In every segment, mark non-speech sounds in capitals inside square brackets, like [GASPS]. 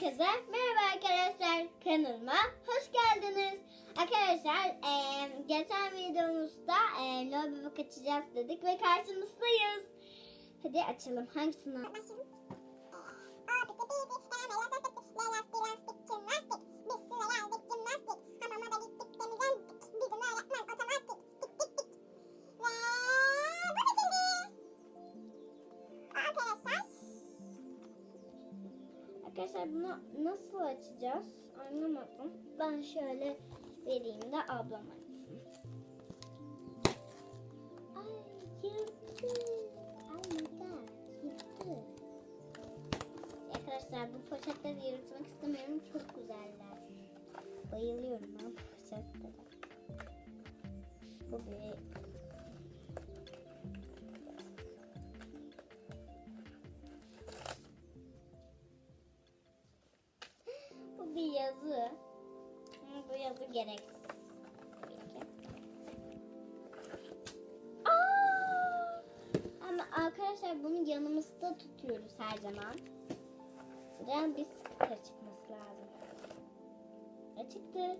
Herkese merhaba arkadaşlar kanalıma hoş geldiniz. Arkadaşlar eee, geçen videomuzda LOL bebek açacağız dedik ve karşınızdayız. Hadi açalım hangisini? Arkadaşlar bunu nasıl açacağız anlamadım. Ben şöyle vereyim de ablam açsın. Ay my god yırttı. Arkadaşlar bu poşetleri yırtmak istemiyorum. Çok güzeller. Bayılıyorum ben bu poşetlere. Bu bir gereksiz. Ama arkadaşlar bunu yanımızda tutuyoruz her zaman. Buradan bir sticker çıkması lazım. Ne çıktı?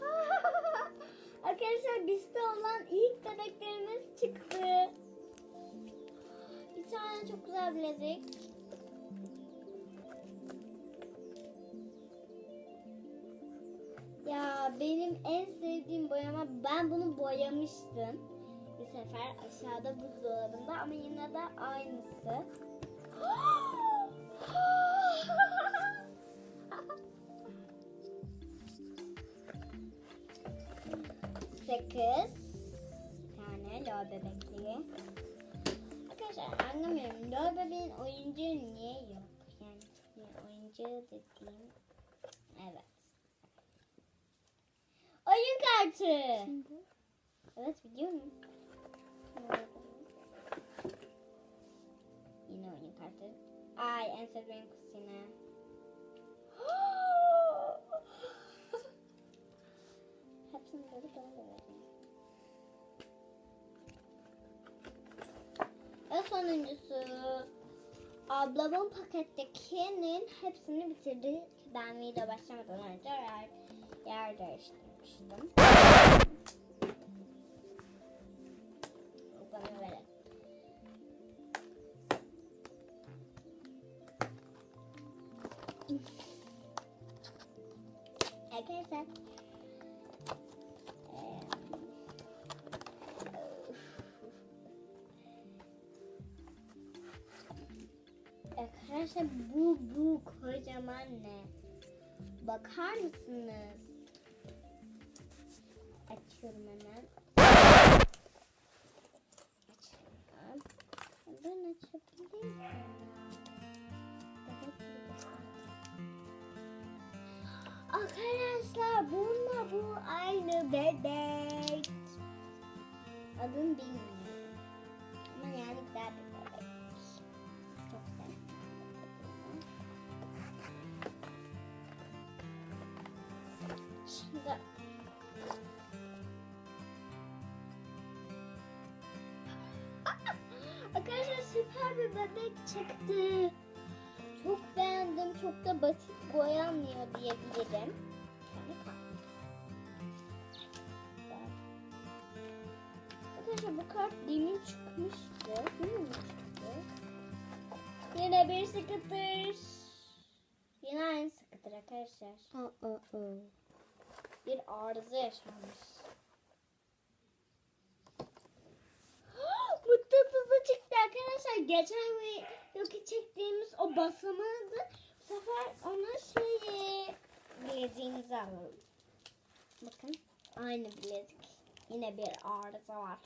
[LAUGHS] arkadaşlar bizde olan ilk bebeklerimiz çıktı. Bir tane çok güzel bilezik. Benim en sevdiğim boyama ben bunu boyamıştım. Bir sefer aşağıda buzdolabında ama yine de aynısı. [GASPS] Sekiz tane lol bebekliği. Arkadaşlar anlamıyorum. Lol bebeğin oyuncağı niye yok? Yani oyuncağı dediğim evet. Kartı. Evet biliyorum. Yine oyun kartı. Ay en sevdiğim kız yine. [GASPS] Hepsini böyle bana da verin. Ve sonuncusu. Ablamın pakettekinin hepsini bitirdi. Ben video başlamadan önce yer, yer değiştirmiştim. Verin. Arkadaşlar Arkadaşlar bu bu kocaman ne? Bakar mısınız? Açıyorum hemen. Açıyorum. Ben açabilir. Arkadaşlar bununla bu aynı bebek. Adını bilmiyorum. Ama yani güzel bir bebek. Çok sevdim. Şimdi süper bir bebek çıktı. Çok beğendim. Çok da basit boyanmıyor diyebilirim. Arkadaşlar bu kart demin çıkmıştı. Yine mi çıktı? Yine bir sıkıtır. Yine aynı sıkıtır arkadaşlar. Bir arıza yaşanmış. Mutlu çıktı arkadaşlar. Geçen videoki çektiğimiz o basamağıydı. Bu sefer ona şeyi bileziğimizi alalım. Bakın aynı bilezik. Yine bir arıza var.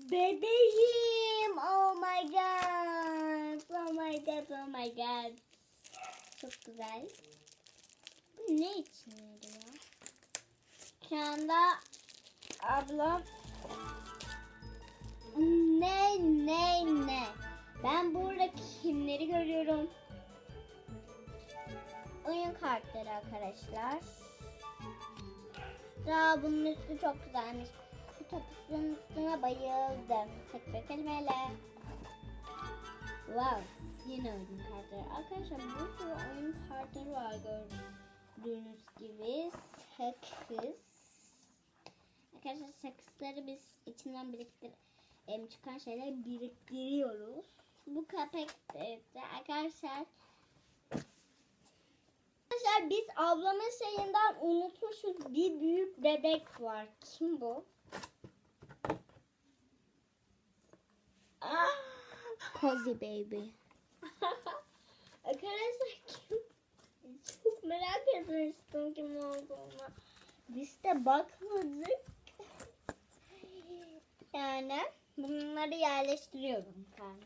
Bebeğim. Oh my god. Oh my god. Oh my god. Çok güzel. Bu ne için yarıyor? Şu anda ablam ne ne ne. Ben burada kimleri görüyorum? oyun kartları arkadaşlar. Daha bunun üstü çok güzelmiş. Bu tapusunun üstüne bayıldım. Tek bir kelimeyle. Wow. Yine oyun kartları. Arkadaşlar bir sürü oyun kartları var gördüğünüz gibi. Sakız. Arkadaşlar sakızları biz içinden biriktir em, çıkan şeyleri biriktiriyoruz. Bu köpek de arkadaşlar Arkadaşlar biz ablamın şeyinden unutmuşuz. Bir büyük bebek var. Kim bu? Ah! Cozy baby. Arkadaşlar kim? Çok merak etmiştim kim olduğunu. De bakmadık. Yani bunları yerleştiriyorum ben.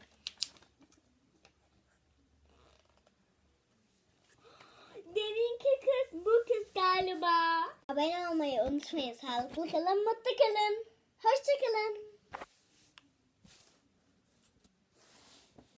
Deminki kız bu kız galiba. Abone olmayı unutmayın. Sağlıklı kalın, mutlu kalın. Hoşçakalın.